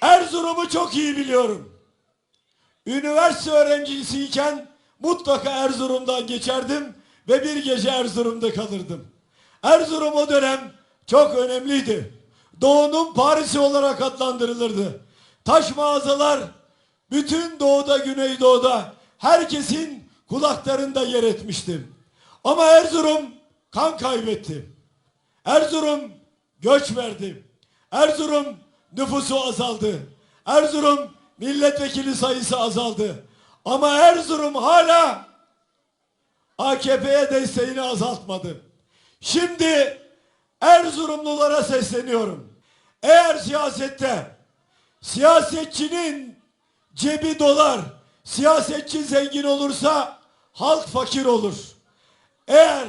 Erzurum'u çok iyi biliyorum. Üniversite öğrencisiyken mutlaka Erzurum'dan geçerdim ve bir gece Erzurum'da kalırdım. Erzurum o dönem çok önemliydi. Doğu'nun Paris'i olarak adlandırılırdı. Taş mağazalar bütün doğuda, güneydoğuda herkesin kulaklarında yer etmişti. Ama Erzurum kan kaybetti. Erzurum göç verdi. Erzurum nüfusu azaldı. Erzurum milletvekili sayısı azaldı. Ama Erzurum hala AKP'ye desteğini azaltmadı. Şimdi Erzurumlulara sesleniyorum. Eğer siyasette siyasetçinin cebi dolar, siyasetçi zengin olursa halk fakir olur. Eğer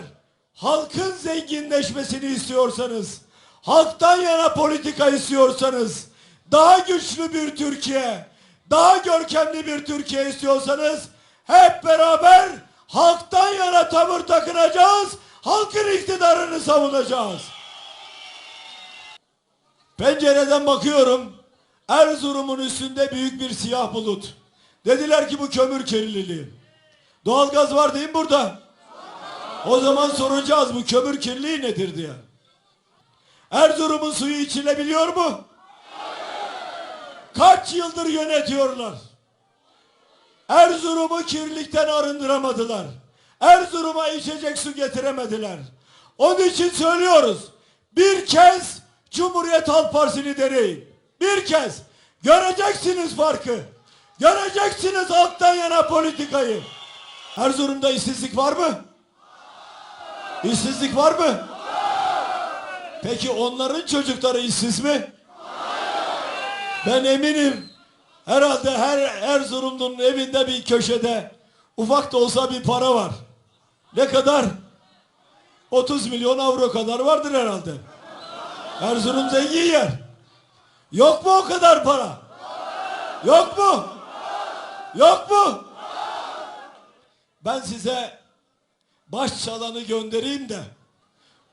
halkın zenginleşmesini istiyorsanız, halktan yana politika istiyorsanız, daha güçlü bir Türkiye, daha görkemli bir Türkiye istiyorsanız hep beraber halktan yana tavır takınacağız, halkın iktidarını savunacağız. Pencereden bakıyorum. Erzurum'un üstünde büyük bir siyah bulut. Dediler ki bu kömür kirliliği. Doğalgaz var değil mi burada? O zaman soracağız bu kömür kirliliği nedir diye. Erzurum'un suyu içilebiliyor mu? Kaç yıldır yönetiyorlar? Erzurum'u kirlilikten arındıramadılar. Erzurum'a içecek su getiremediler. Onun için söylüyoruz. Bir kez Cumhuriyet Halk Partisi'ni deneyin. Bir kez. Göreceksiniz farkı. Göreceksiniz halktan yana politikayı. Erzurum'da işsizlik var mı? İşsizlik var mı? Peki onların çocukları işsiz mi? Ben eminim herhalde her Erzurumlu'nun evinde bir köşede ufak da olsa bir para var. Ne kadar? 30 milyon avro kadar vardır herhalde. Erzurum zengin yer. Yok mu o kadar para? Yok mu? Yok mu? Ben size baş çalanı göndereyim de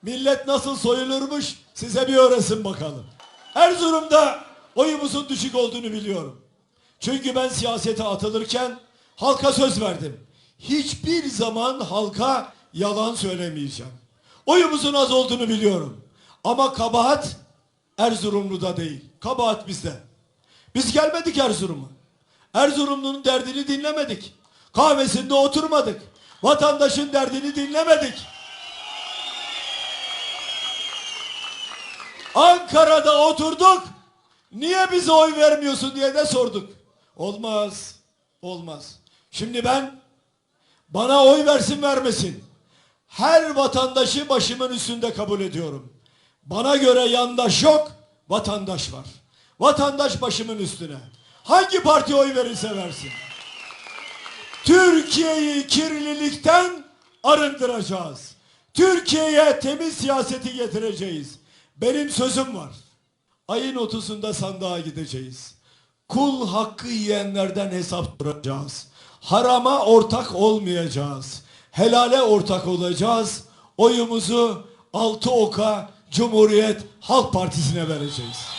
millet nasıl soyulurmuş size bir öğresin bakalım. Erzurum'da oyumuzun düşük olduğunu biliyorum. Çünkü ben siyasete atılırken halka söz verdim. Hiçbir zaman halka yalan söylemeyeceğim. Oyumuzun az olduğunu biliyorum. Ama kabahat Erzurumlu'da değil. Kabahat bizde. Biz gelmedik Erzurum'a. Erzurumlu'nun derdini dinlemedik. Kahvesinde oturmadık. Vatandaşın derdini dinlemedik. Ankara'da oturduk. Niye bize oy vermiyorsun diye de sorduk. Olmaz. Olmaz. Şimdi ben bana oy versin vermesin. Her vatandaşı başımın üstünde kabul ediyorum. Bana göre yandaş yok, vatandaş var. Vatandaş başımın üstüne. Hangi parti oy verirse versin. Türkiye'yi kirlilikten arındıracağız. Türkiye'ye temiz siyaseti getireceğiz. Benim sözüm var. Ayın 30'unda sandığa gideceğiz. Kul hakkı yiyenlerden hesap soracağız. Harama ortak olmayacağız. Helale ortak olacağız. Oyumuzu altı oka Cumhuriyet Halk Partisi'ne vereceğiz.